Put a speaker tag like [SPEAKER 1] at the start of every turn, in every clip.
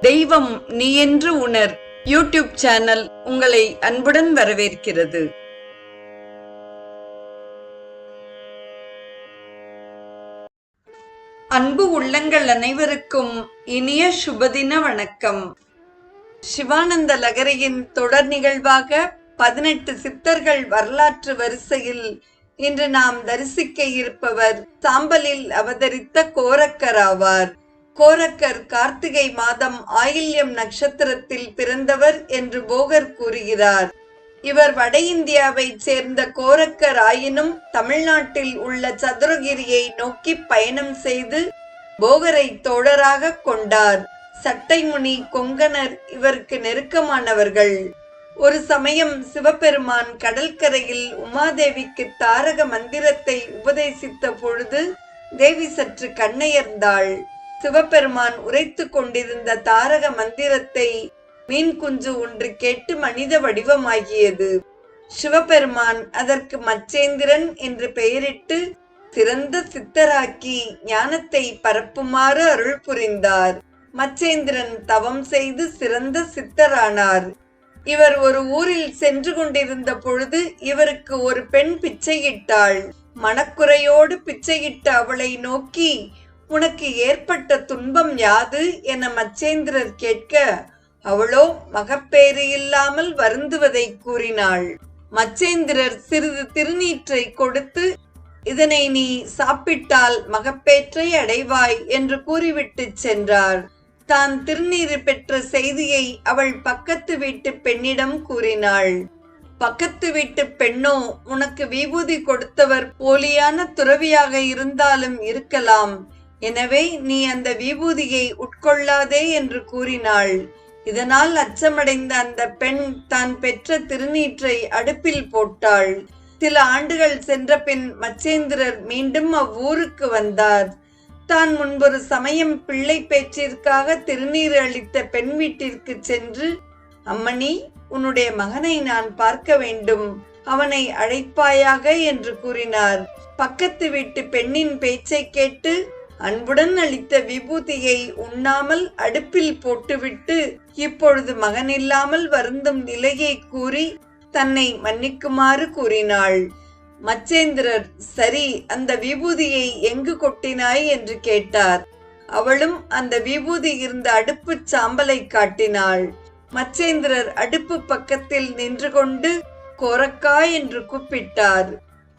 [SPEAKER 1] தெய்வம் நீ என்று உணர். யூடியூப் சேனல் உங்களை அன்புடன் வரவேற்கிறது. அன்பு உள்ளங்கள் அனைவருக்கும் இனிய சுபதின வணக்கம். சிவானந்த லகரியின் தொடர் நிகழ்வாக பதினெட்டு சித்தர்கள் வரலாற்று வரிசையில் இன்று நாம் தரிசிக்க இருப்பவர் சாம்பலில் அவதரித்த கோரக்கர் ஆவார். கோரக்கர் கார்த்திகை மாதம் ஆயில்யம் நட்சத்திரத்தில் பிறந்தவர் என்று போகர் கூறுகிறார். இவர் வட இந்தியாவைச் சேர்ந்த கோரக்கர் ஆயினும் தமிழ்நாட்டில் உள்ள சதுரகிரியை நோக்கி பயணம் செய்து போகரை தோழராக கொண்டார். சட்டைமுனி கொங்கணர் இவருக்கு நெருக்கமானவர்கள். ஒரு சமயம் சிவபெருமான் கடற்கரையில் உமாதேவிக்கு தாரக மந்திரத்தை உபதேசித்த பொழுது தேவி சற்று கண்ணயர்ந்தாள். சிவபெருமான் உரைத்து கொண்டிருந்த தாரக மந்திரத்தை மீன் குஞ்சு ஒன்று கேட்டு மனித வடிவமாகியது. சிவபெருமான் அதற்கு மச்சேந்திரன் என்று பெயரிட்டு சிறந்த சித்தராக்கி ஞானத்தை பரப்புமாறு அருள் புரிந்தார். மச்சேந்திரன் தவம் செய்து சிறந்த சித்தரானார். இவர் ஒரு ஊரில் சென்று கொண்டிருந்த பொழுது இவருக்கு ஒரு பெண் பிச்சையிட்டாள். மனக்குறையோடு பிச்சையிட்ட அவளை நோக்கி உனக்கு ஏற்பட்ட துன்பம் யாது? என மச்சேந்திரர் கேட்க அவளோ மகப்பேறு இல்லாமல் வருந்துவதை கூறினாள். மச்சேந்திரர் சிறிது திருநீற்றை கொடுத்து இதனை நீ சாப்பிட்டால் மகப்பேற்றை அடைவாய் என்று கூறிவிட்டு சென்றார். தான் திருநீறு பெற்ற செய்தியை அவள் பக்கத்து வீட்டு பெண்ணிடம் கூறினாள். பக்கத்து வீட்டு பெண்ணோ உனக்கு விபூதி கொடுத்தவர் போலியான துறவியாக இருந்தாலும் இருக்கலாம். எனவே நீ அந்த விபூதியை உட்கொள்ளாதே என்று கூறினாள். இதனால் அச்சமடைந்த அந்த பெண் தான் பெற்ற திருநீற்றை அடுப்பில் போட்டாள். சில ஆண்டுகள் சென்ற பின் மச்சேந்திரர் மீண்டும் அவ்வூருக்கு வந்தார். தான் முன்பொரு சமயம் பிள்ளை பேச்சிற்காக திருநீர் அளித்த பெண் வீட்டிற்கு சென்று அம்மணி உன்னுடைய மகனை நான் பார்க்க வேண்டும். அவனை அழைப்பாயாக என்று கூறினார். பக்கத்து வீட்டு பெண்ணின் பேச்சை கேட்டு அன்புடன் அளித்த விபூதியை உண்ணாமல் அடுப்பில் போட்டுவிட்டு இப்பொழுது மகனில்லாமல் வருந்தும் நிலையை கூறி தன்னை மன்னிக்குமாறு கூறினாள். மச்சேந்திரர் சரி அந்த விபூதியை எங்கு கொட்டினாய் என்று கேட்டார். அவளும் அந்த விபூதி இருந்த அடுப்பு சாம்பலை காட்டினாள். மச்சேந்திரர் அடுப்பு பக்கத்தில் நின்று கொண்டு கோரக்கா என்று கூப்பிட்டார்.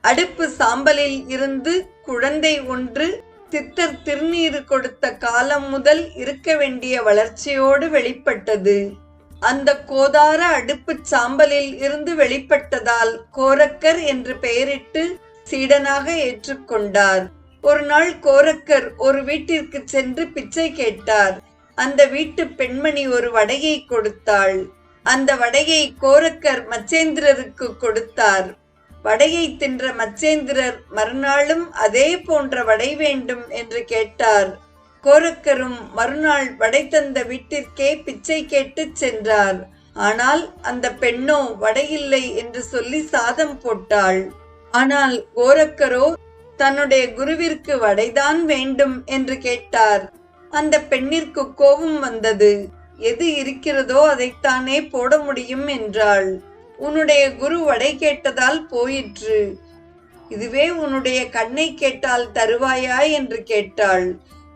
[SPEAKER 1] அடுப்பு சாம்பலில் இருந்து குழந்தை ஒன்று சித்தர் திருநீறு கொடுத்த காலம் முதல் இருக்க வேண்டிய வளர்ச்சியோடு வெளிப்பட்டது. அந்த கோதார அடுப்பு சாம்பலில் இருந்து வெளிப்பட்டதால் கோரக்கர் என்று பெயரிட்டு சீடனாக ஏற்றுக்கொண்டார் ஒரு நாள் கோரக்கர் ஒரு வீட்டிற்கு சென்று பிச்சை கேட்டார். அந்த வீட்டு பெண்மணி ஒரு வடையை கொடுத்தாள். அந்த வடையை கோரக்கர் மச்சேந்திரருக்கு கொடுத்தார். வடையை தின்ற மச்சேந்திரர் மறுநாளும் அதே போன்ற வடை வேண்டும் என்று கேட்டார். கோரக்கரும் மறுநாள் வடை தந்த வீட்டிற்கே பிச்சை கேட்டு சென்றார். ஆனால் அந்த பெண்ணோ வடையில்லை என்று சொல்லி சாதம் போட்டாள். ஆனால் கோரக்கரோ தன்னுடைய குருவிற்கு வடைதான் வேண்டும் என்று கேட்டார். அந்த பெண்ணிற்கு கோபம் வந்தது. எது இருக்கிறதோ அதைத்தானே போட முடியும் என்றாள். உன்னுடைய குரு வடை கேட்டதால் போயிற்று. இதுவே உன்னுடைய கண்ணை கேட்டால் தருவாயா என்று கேட்டாள்.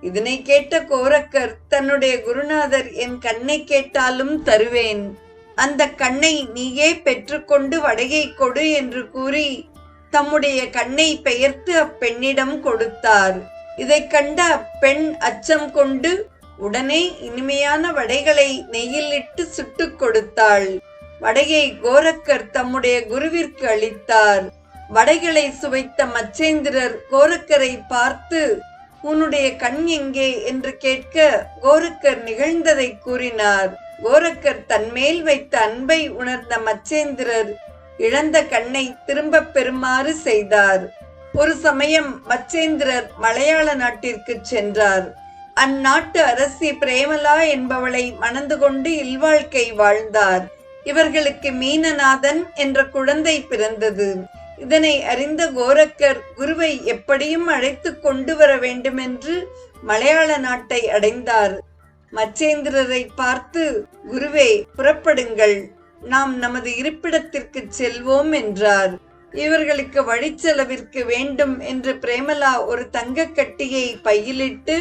[SPEAKER 1] இதனை கேட்ட கோரக்கர் தன்னுடைய குருநாதர் என் கண்ணை கேட்டாலும் தருவேன். அந்த கண்ணை நீயே பெற்றுக்கொண்டு வடையை கொடு என்று கூறி தம்முடைய கண்ணை பெயர்த்து அப்பெண்ணிடம் கொடுத்தார். இதை கண்ட அப்பெண் அச்சம் கொண்டு உடனே இனிமையான வடைகளை நெய்யில் இட்டு சுட்டுக் கொடுத்தாள். வடையை கோரக்கர் தம்முடைய குருவிற்கு அளித்தார். வடைகளை சுவைத்த மச்சேந்திரர் கோரக்கரை பார்த்து உன்னுடைய கண் எங்கே? என்று கேட்க கோரக்கர் நிகழ்ந்ததை கூறினார். கோரக்கர் தன்மேல் வைத்த அன்பை உணர்ந்த மச்சேந்திரர் இழந்த கண்ணை திரும்பப் பெறுமாறு செய்தார். ஒரு சமயம் மச்சேந்திரர் மலையாள நாட்டிற்கு சென்றார். அந்நாட்டு அரசி பிரேமலா என்பவளை மணந்து கொண்டு இல்வாழ்க்கை வாழ்ந்தார். இவர்களுக்கு மீனநாதன் என்ற குழந்தை பிறந்தது. இதனை அறிந்த கோரக்கர் குருவை எப்படியும் அழைத்து கொண்டு வர வேண்டுமென்று மலையாள நாட்டை அடைந்தார். மச்சேந்திரரை பார்த்து குருவே புறப்படுங்கள். நாம் நமது இருப்பிடத்திற்கு செல்வோம் என்றார். இவர்களுக்கு வழிச்செலவிற்கு வேண்டும் என்று பிரேமலா ஒரு தங்க கட்டியை பையிலிட்டு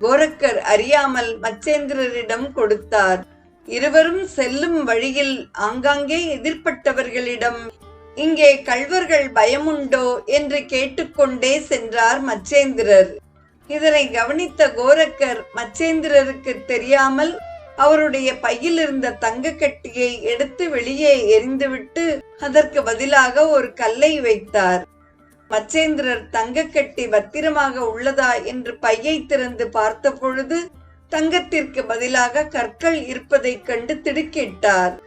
[SPEAKER 1] கோரக்கர் அறியாமல் மச்சேந்திரரிடம் கொடுத்தார். இருவரும் செல்லும் வழியில் ஆங்காங்கே எதிர்ப்பட்டவர்களிடம் இங்கே கள்வர்கள் பயமுண்டோ? என்று கேட்டுக்கொண்டே சென்றார் மச்சேந்திரர். இதனை கவனித்த கோரக்கர் மச்சேந்திரருக்கு தெரியாமல் அவருடைய பையில் இருந்த தங்க கட்டியை எடுத்து வெளியே எரிந்துவிட்டு அதற்கு பதிலாக ஒரு கல்லை வைத்தார். மச்சேந்திரர் தங்கக்கட்டி பத்திரமாக உள்ளதா? என்று பையை திறந்து பார்த்த பொழுது தங்கத்திற்கு பதிலாக கற்கள் இருப்பதைக் கண்டு திடுக்கிட்டார்.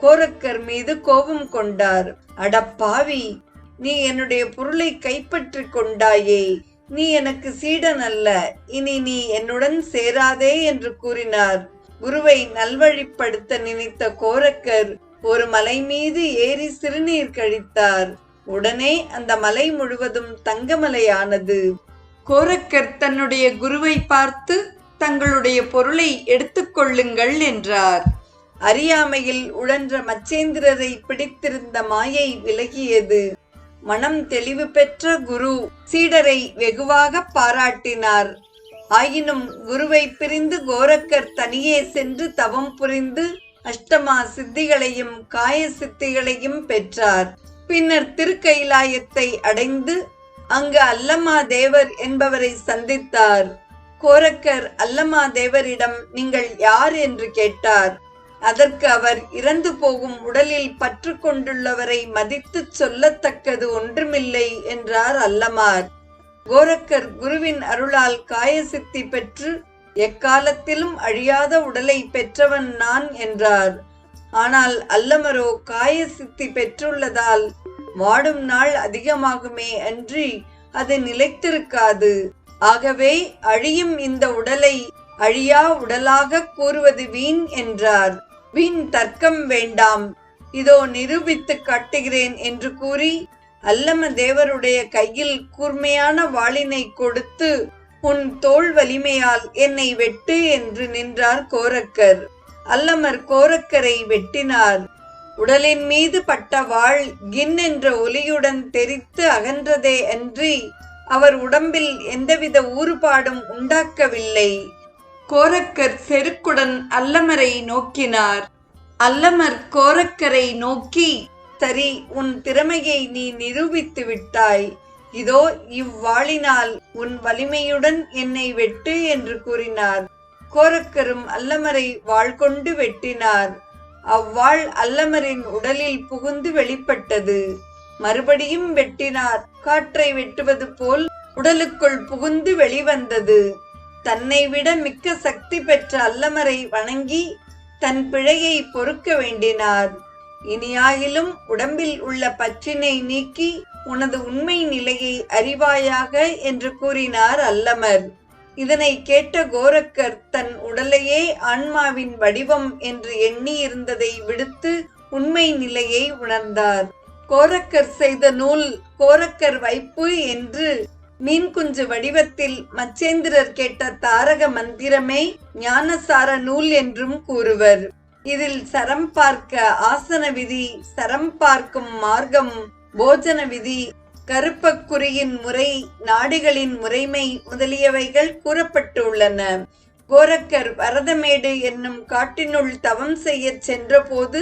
[SPEAKER 1] கோரக்கர் மீது கோபம் கொண்டார். அடப்பாவி நீ என்னுடைய பொருளை கைப்பற்றிக் கொண்டாயே நீ எனக்கு சீடன் அல்ல இனி நீ என்னுடன் சேராதே என்று கூறினார். குருவை நல்வழிப்படுத்த நினைத்த கோரக்கர் ஒரு மலை மீது ஏறி சிறுநீர் கழித்தார். உடனே அந்த மலை முழுவதும் தங்கமலையானது. கோரக்கர் தன்னுடைய குருவை பார்த்து தங்களுடைய பொருளை எடுத்துக்கொள்ளுங்கள் என்றார். அறியாமையில் உழன்ற மச்சேந்திரரை பிடித்திருந்த மாயை விலகியது. மனம் தெளிவு பெற்ற குரு சீடரை வெகுவாக பாராட்டினார். ஆயினும் குருவை பிரிந்து கோரக்கர் தனியே சென்று தவம் புரிந்து அஷ்டமா சித்திகளையும் காய சித்திகளையும் பெற்றார். பின்னர் திருக்கைலாயத்தை அடைந்து அங்கு அல்லமா தேவர் என்பவரை சந்தித்தார். கோரக்கர் அல்லமா தேவரிடம் நீங்கள் யார் என்று கேட்டார். அதற்கு அவர் இறந்து போகும் உடலில் பற்று கொண்டுள்ளவரை மதித்து சொல்லத்தக்கது ஒன்றுமில்லை என்றார் அல்லமார். கோரக்கர் குருவின் அருளால் காயசித்தி பெற்று எக்காலத்திலும் அழியாத உடலை பெற்றவன் நான் என்றார். ஆனால் அல்லமரோ காயசித்தி பெற்றுள்ளதால் வாடும் நாள் அதிகமாகுமே அன்றி அது நிலைத்திருக்காது. ஆகவே அழியும் இந்த உடலை அழியா உடலாக கூறுவது வீண் என்றார். வீண் தர்க்கம் வேண்டாம். இதோ நிரூபித்து காட்டுகிறேன் என்று கூறி அல்லம தேவருடைய கையில் கூர்மையான வாளினை கொடுத்து உன் தோல் வலிமையால் என்னை வெட்டு என்று நின்றார் கோரக்கர். அல்லமர் கோரக்கரை வெட்டினார். உடலின் மீது பட்ட வாள் கின் என்ற ஒலியுடன் தெரித்து அகன்றதே அன்றி அவர் உடம்பில் எந்தவித ஊறுபாடும் உண்டாக்கவில்லை. கோரக்கர் செருக்குடன் அல்லமரை நோக்கினார். அல்லமர் கோரக்கரை நோக்கி சரி உன் திறமையை நீ நிரூபித்து விட்டாய். இதோ இவ்வாளினால் உன் வலிமையுடன் என்னை வெட்டு என்று கூறினார். கோரக்கரும் அல்லமரை வாள் கொண்டு வெட்டினார். அவ்வாள் அல்லமரின் உடலில் புகுந்து வெளிப்பட்டது. மறுபடியும் வெட்டினார். காற்றை வெட்டுவது போல் உடலுக்குள் புகுந்து வெளிவந்தது. தன்னை விட மிக்க சக்தி பெற்ற அல்லமரை வணங்கி தன் பிழையை பொறுக்க வேண்டினார். இனியாயிலும் உடம்பில் உள்ள பற்றினை நீக்கி உனது உண்மை நிலையை அறிவாயாக என்று கூறினார் அல்லமர். இதனை கேட்ட கோரக்கர் தன் உடலையே ஆன்மாவின் வடிவம் என்று எண்ணி இருந்ததை விடுத்து உண்மை நிலையை உணர்ந்தார். கோரக்கர் செய்த நூல் கோரக்கர் வைப்பு என்று மீன்குஞ்சு வடிவத்தில் மச்சேந்திரர் கேட்ட தாரக மந்திரமே ஞானசார நூல் என்றும் கூறுவர். இதில் சரம் பார்க்க ஆசன விதி சரம் பார்க்கும் மார்க்கம் போஜன விதி கருப்பக்குறியின் முறை நாடிகளின் முறைமை முதலியவைகள் கூறப்பட்டுள்ளன கோரக்கர் வரதமேடு என்னும் காட்டினுள் தவம் செய்யச் சென்றபோது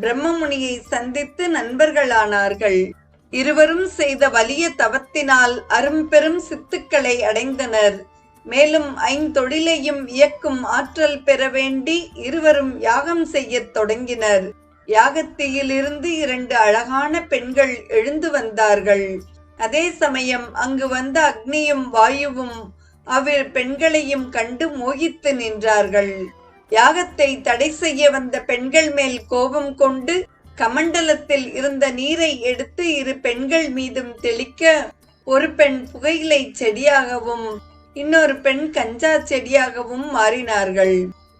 [SPEAKER 1] பிரம்மமுனியை சந்தித்து நண்பர்களானார்கள். இருவரும் செய்த வலிய தவத்தினால் அரும்பெரும் சித்துக்களை அடைந்தனர். மேலும் ஐந்தொழிலையும் இயக்கும் ஆற்றல் பெற வேண்டி இருவரும் யாகம் செய்யத் தொடங்கினர். யாகத்தியிலிருந்து இரண்டு அழகான பெண்கள் எழுந்து வந்தார்கள். அதே சமயம் அங்கு வந்த அக்னியும் வாயுவும் அவ்விரு பெண்களையும் கண்டு மோகித்து நின்றார்கள். யாகத்தை தடை செய்ய வந்த பெண்கள் மேல் கோபம் கொண்டு கமண்டலத்தில் இருந்த நீரை எடுத்து இரு பெண்கள் மீதும் தெளிக்க ஒரு பெண் புகையிலை செடியாகவும் இன்னொரு பெண் கஞ்சா செடியாகவும் மாறினார்கள்.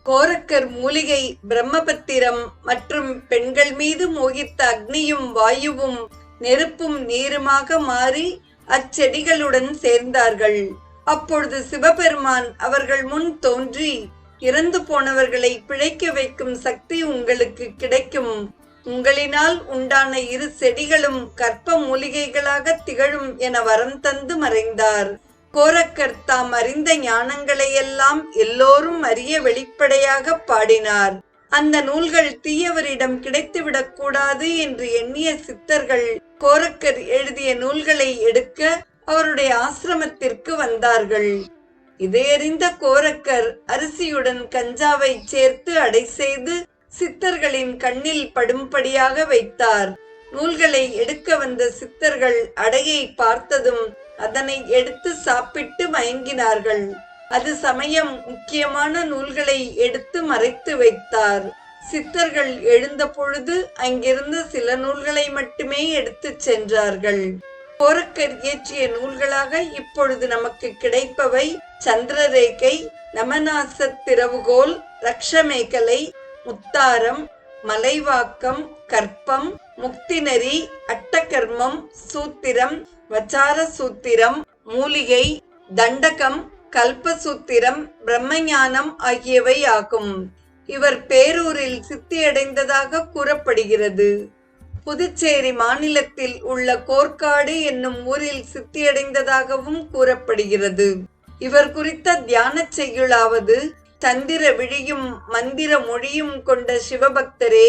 [SPEAKER 1] கோரக்கர் மூலிகை பிரம்மபத்திரம் மற்றும் பெண்கள் மீது மோகித்த அக்னியும் வாயுவும் நெருப்பும் நீருமாக மாறி அச்செடிகளுடன் சேர்ந்தார்கள். அப்பொழுது சிவபெருமான் அவர்கள் முன் தோன்றி இறந்து போனவர்களை பிழைக்க வைக்கும் சக்தி உங்களுக்கு கிடைக்கும். உங்களினால் உண்டான இரு செடிகளும் கற்ப மூலிகைகளாக திகழும் என வரம் தந்து மறைந்தார். கோரக்கர் தாம் அறிந்த ஞானங்களையெல்லாம் எல்லோரும் அறிய வெளிப்படையாக பாடினார். அந்த நூல்கள் தீயவரிடம் கிடைத்துவிடக் கூடாது என்று எண்ணிய சித்தர்கள் கோரக்கர் எழுதிய நூல்களை எடுக்க அவருடைய ஆசிரமத்திற்கு வந்தார்கள். இதையறிந்த கோரக்கர் அரிசியுடன் கஞ்சாவை சேர்த்து அடை செய்து சித்தர்களின் கண்ணில் படும்படியாக வைத்தார். நூல்களை எடுக்க வந்த சித்தர்கள் அடையை பார்த்ததும் அதனை எடுத்து சாப்பிட்டு மயங்கினார்கள். அது சமயம் முக்கியமான நூல்களை எடுத்து மறைத்து வைத்தார். சித்தர்கள் எழுந்த பொழுது அங்கிருந்த சில நூல்களை மட்டுமே எடுத்துச் சென்றார்கள். கோரக்கர் இயற்றிய நூல்களாக இப்பொழுது நமக்கு கிடைப்பவை சந்திரரேகை நமநாச திறவுகோல் ரக்ஷமேகலை முத்தாரம் மலைவாக்கம் கற்பம் முக்திநெறி அட்டகர்மம் சூத்திரம் வச்சார சூத்திரம் மூலிகை தண்டகம் கல்பசூத்திரம் பிரம்மஞானம் ஆகியவை ஆகும். இவர் பேரூரில் சித்தியடைந்ததாக கூறப்படுகிறது. புதுச்சேரி மாநிலத்தில் உள்ள கோர்க்காடு என்னும் ஊரில் சித்தியடைந்ததாகவும் கூறப்படுகிறது. இவர் குறித்த தியான செய்யுளாவது தந்திர விழியும் மந்திர மொழியும் கொண்ட சிவபக்தரே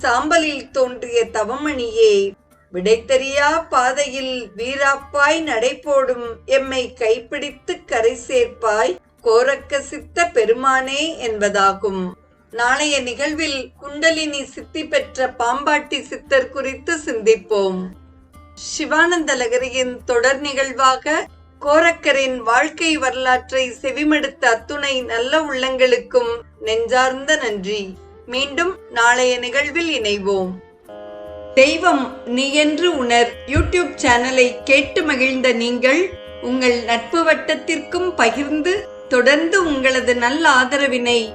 [SPEAKER 1] சாம்பலில் தோன்றிய தவமணியே விடைத்தெரியா பாதையில் வீராப்பாய் நடைபோடும் எம்மை கைப்பிடித்து கரை சேர்ப்பாய் கோரக்க சித்த பெருமானே என்பதாகும். நாளைய நிகழ்வில் குண்டலினி சித்தி பெற்ற பாம்பாட்டி சித்தர் குறித்து சிந்திப்போம். சிவானந்த லகரியின் தொடர் நிகழ்வாக கோரக்கரின் வாழ்க்கை வரலாற்றை செவிமடுத்த அத்துணை நல்ல உள்ளங்களுக்கும் நெஞ்சார்ந்த நன்றி. மீண்டும் நாளைய நிகழ்வில் இணைவோம். தெய்வம் நீ என்று உணர் யூடியூப் சேனலை கேட்டு மகிழ்ந்த நீங்கள் உங்கள் நட்பு வட்டத்திற்கும் பகிர்ந்து தொடர்ந்து உங்களது நல்ல ஆதரவினை